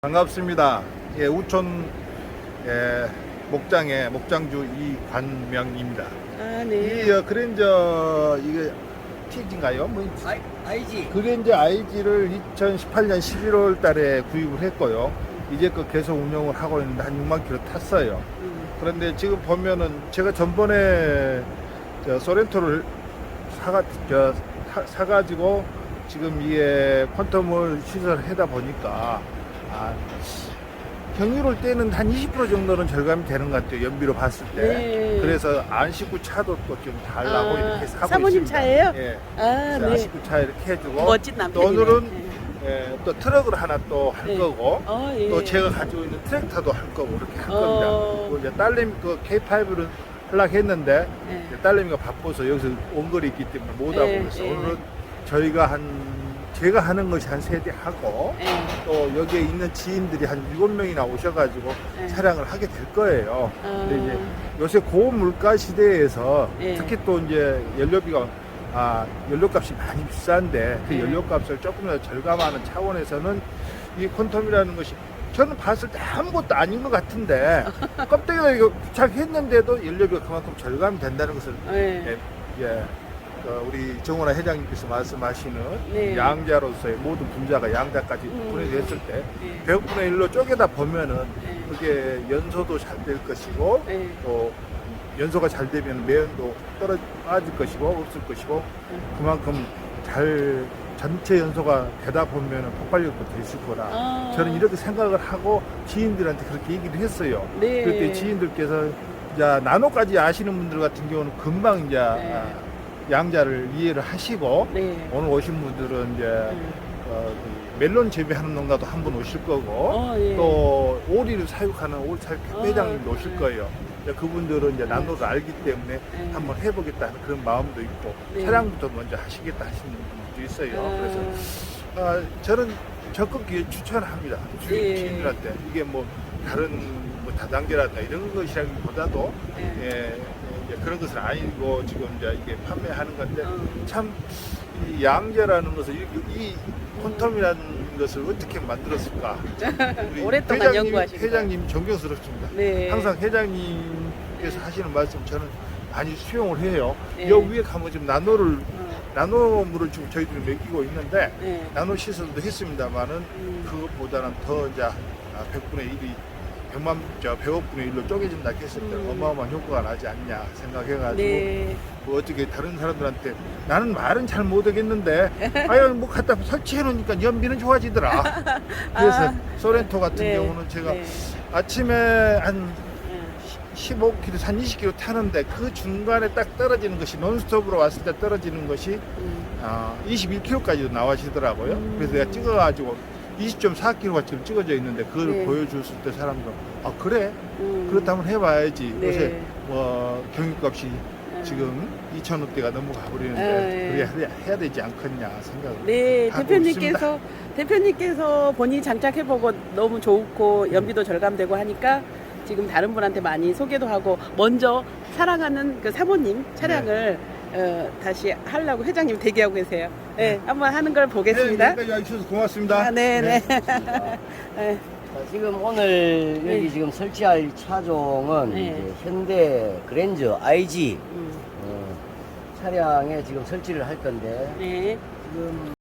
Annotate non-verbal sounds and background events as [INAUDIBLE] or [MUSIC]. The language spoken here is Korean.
반갑습니다. 예, 우촌 예, 목장의 목장주 이관명입니다. 아, 이 네. 어, 그랜저 이게 TG인가요? 뭐 아이, 아이지. 그랜저 IG를 2018년 11월 달에 구입을 했고요. 이제 그 계속 운영을 하고 있는데 한 6만 킬로 탔어요. 음, 그런데 지금 보면은 제가 전번에 저 소렌토를 사가 저 사, 사가지고 지금 이게 퀀텀을 시설하다 보니까 아, 경유를 때는 한 20% 정도는 절감이 되는 것 같아요. 연비로 봤을 때. 네. 그래서 안 싣고 차도 또 좀 달라고 아, 이렇게 사고 사모님 있습니다. 차예요? 예. 아, 안 네. 싣고 차 이렇게 해주고 멋진 또 남편이네. 오늘은 네. 예, 또 트럭을 하나 또 할 네. 거고 어, 예. 또 제가 가지고 있는 트랙터도 할 거고 이렇게 할 어. 겁니다. 그리고 이제 딸내미 그 K5를 하려고 했는데 네. 이제 딸내미가 바빠서 여기서 원거리 있기 때문에 못 하고 네, 그래서 네. 오늘은 저희가 한 제가 하는 것이 한 세 대 하고 네. 또 여기에 있는 지인들이 한 일곱 명이나 오셔가지고 네. 촬영을 하게 될 거예요. 어, 근데 이제 요새 고물가 시대에서 네. 특히 또 이제 연료비가 아, 연료값이 많이 비싼데 그 네. 연료값을 조금이라도 절감하는 차원에서는 이 콘텀이라는 것이 저는 봤을 때 아무것도 아닌 것 같은데 [LAUGHS] 껍데기가 이거 부착했는데도 연료비가 그만큼 절감이 된다는 것을 네. 예, 예, 그 우리 정원아 회장님께서 말씀하시는 네. 양자로서의 모든 분자가 양자까지 음. 분해됐을 때 네. 100분의 1로 쪼개다 보면은 네. 그게 연소도 잘 될 것이고 네. 또 연소가 잘 되면 매연도 떨어 빠질 것이고 없을 것이고 그만큼 잘 전체 연소가 되다 보면 폭발력도 더 있을 거라 아. 저는 이렇게 생각을 하고 지인들한테 그렇게 얘기를 했어요. 네. 그때 지인들께서 이제 나노까지 아시는 분들 같은 경우는 금방 이제 네. 아, 양자를 이해를 하시고 네. 오늘 오신 분들은 이제 음. 어, 그 멜론 재배하는 농가도 한 분 오실 거고 어, 예. 또 오리를 사육하는 오리 사육 어, 회장님도 오실 네. 거예요. 이제 그분들은 이제 나노를 알기 때문에 네. 한번 해보겠다 는 그런 마음도 있고 네. 차량부터 먼저 하시겠다 하시는 분도 있어요. 아. 그래서 아, 저는 적극 추천합니다. 주- 예. 주인들한테 이게 뭐 다른 뭐 다단계라든가 이런 것이라기보다도 네. 예, 그런 것은 아니고 지금 이제 이게 판매하는 건데 어. 참이 양재라는 것을 이, 이 콘텀이라는 것을 어떻게 만들었을까? [LAUGHS] 우리 오랫동안 회장님- 연구하신 회장님 존경스럽습니다. 네. 항상 회장님께서 하시는 말씀 저는 많이 수용을 해요. 네. 여 위에 가면 지금 나노를 어, 나노물을 지금 저희들이 먹이고 있는데 네. 나노 시설도 했습니다만은 음. 그것보다는 더 이제 100분의 1이 100만 저 100억분의 1로 쪼개진다 했을 때 음. 어마어마한 효과가 나지 않냐 생각해가지고 네. 뭐 어떻게 다른 사람들한테 나는 말은 잘 못하겠는데 [LAUGHS] 아유 뭐 갖다 설치해 놓으니까 연비는 좋아지더라 [LAUGHS] 그래서 아. 소렌토 같은 네. 경우는 제가 네. 아침에 한 네. 15km, 한 20km 타는데 그 중간에 딱 떨어지는 것이 논스톱으로 왔을 때 떨어지는 것이 음. 아, 21km까지도 나와지더라고요. 음. 그래서 내가 찍어가지고 20.4km가 지금 찍어져 있는데 그걸 네. 보여줬을 때 사람도 아 그래 음. 그렇다면 해봐야지 네. 요새 뭐 경유값이 음. 지금 2,000원대가 넘어가 버리는데 네. 그래 해야- 해야 되지 않겠냐 생각을 네, 하고 대표님께서 대표님께서 본인이 장착해보고 너무 좋고 연비도 절감되고 하니까 지금 다른 분한테 많이 소개도 하고 먼저 사랑하는 그 사모님 차량을 어, 다시 하려고 회장님 대기하고 계세요. 네, 한번 하는 걸 보겠습니다. 네, 여기까지 와주셔서 고맙습니다. 아, 네, 네. 네. [LAUGHS] 자, 지금 오늘 여기 네. 지금 설치할 차종은 네. 이제 현대 그랜저 IG 음, 어, 차량에 지금 설치를 할 건데 네. 지금